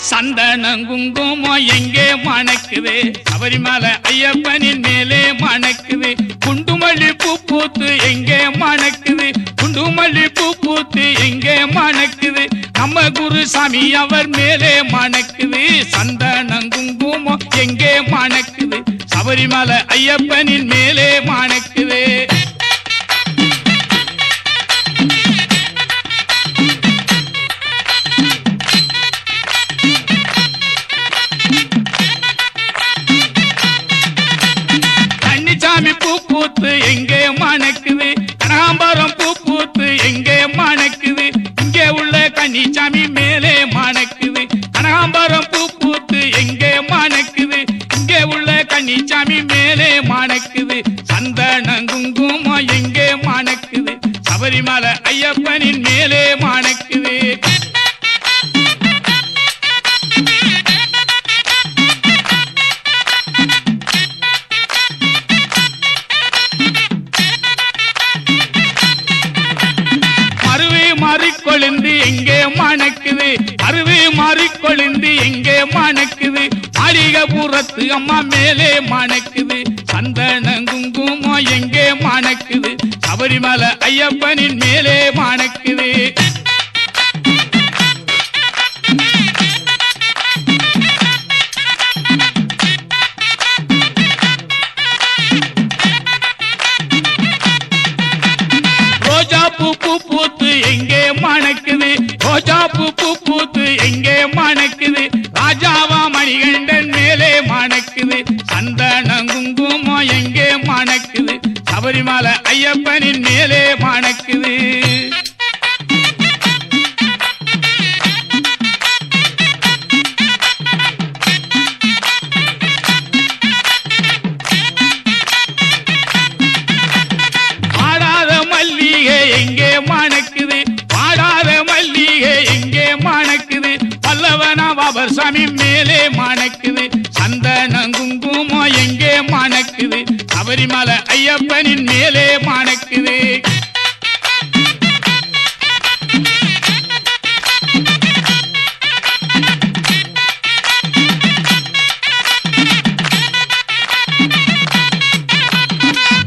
சந்தனம் குங்குமம் எங்கே மணக்குது? சபரிமலை ஐயப்பனின் மேலே மணக்குது. குண்டுமல்லி பூ பூத்து எங்கே மணக்குது? குண்டுமல்லி பூ பூத்து எங்கே மணக்குது? நம்ம குருசாமி அவர் மேலே மணக்குது. சந்தனம் குங்குமம் எங்கே மணக்குது? சபரிமலை ஐயப்பனின் மேலே மணக்குது. உள்ள மேலே மணக்குது சந்தன குங்குமம் எங்கே மணக்குது சபரிமலை ஐயப்பனின் மேலே மணக்கு எங்கே மணக்குது? அருவி மாறி கொழுந்து எங்கே மணக்குது? மாளிகபுரத்து அம்மா மேலே மணக்குது. சந்தன குங்குமம் எங்கே மணக்குது? சபரிமலை ஐயப்பனின் மேலே மணக்குது. ரோஜா பூ பூ எங்கே மணக்குது சபரிமலை ஐயப்பனின் மேலே மணக்குது ஐயப்பனின் மேலே மணக்குது.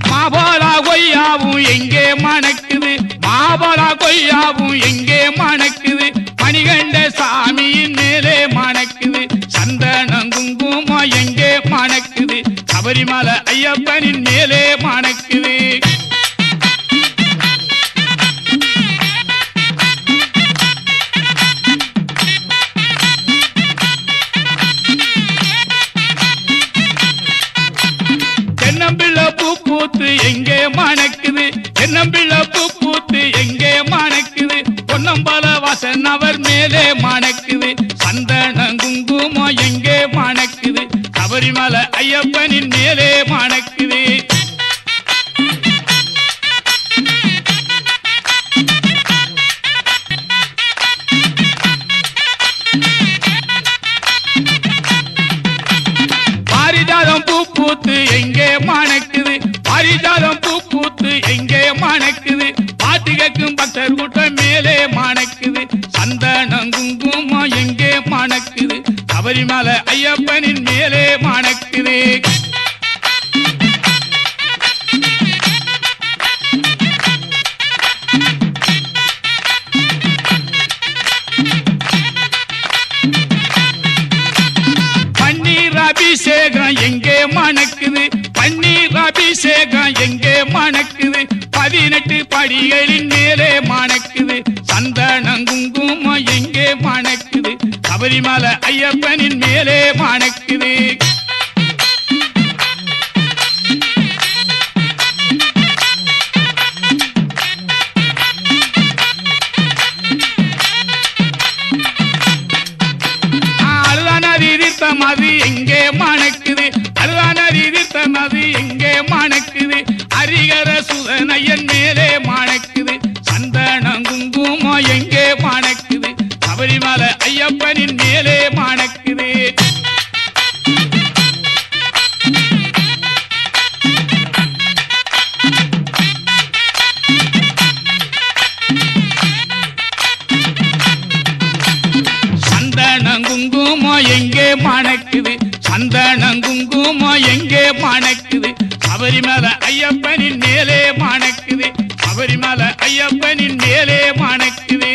மாபாலா கொய்யாவும் எங்கே மணக்குது? மாபாலா கொய்யாவும் எங்கே மணக்குது? மணிகண்ட சாமியின் மேலே மணக்குது. சந்தனம் குங்குமம் எங்கே மணக்குது? சபரிமலை தென்னம்பிள்ளை பூத்து எங்கே மணக்குது? பொன்னம்பல வாசன் அவர் மேலே மணக்குது. சந்தன குங்குமம் எங்கே மணக்குது? சபரிமலை ஐயப்பனின் மேலே மணக்குது. பாரிஜாதம் பூ பூத்து எங்கே மணக்குது? பாரிஜாதம் கேட்கும் கூட்டம் மேலே மணக்குது. சந்தனம் குங்குமம் எங்கே மணக்குது. சபரிமலை ஐயப்பனின் மேலே மணக்குது. அபிஷேகம் எங்கே மணக்குது? பன்னீர் அபிஷேகம் எங்கே மணக்குது? பதினெட்டு படிகளின் மேலே மணக்குது. சந்தனம் குங்குமம் எங்கே மணக்குது. சபரிமலை ஐயப்பனின் மேலே மணக்குது. அழுதானது மது எங்கே மணக்குது. அழுதானது எதிர்த்த மது எங்கே மணக்கு ஹரிகர சுதனையன் மேலே மாணக்குது. சந்தன குங்குமம் எங்கே மாணக்குது. சபரிமலை ஐயப்பனின் மேலே மாணக்குது. சந்தன குங்குமம் எங்கே சந்தனம் சபரிமலை ஐயப்பனின் மேலே மணக்குது சபரிமலை ஐயப்பனின் மேலே மணக்குது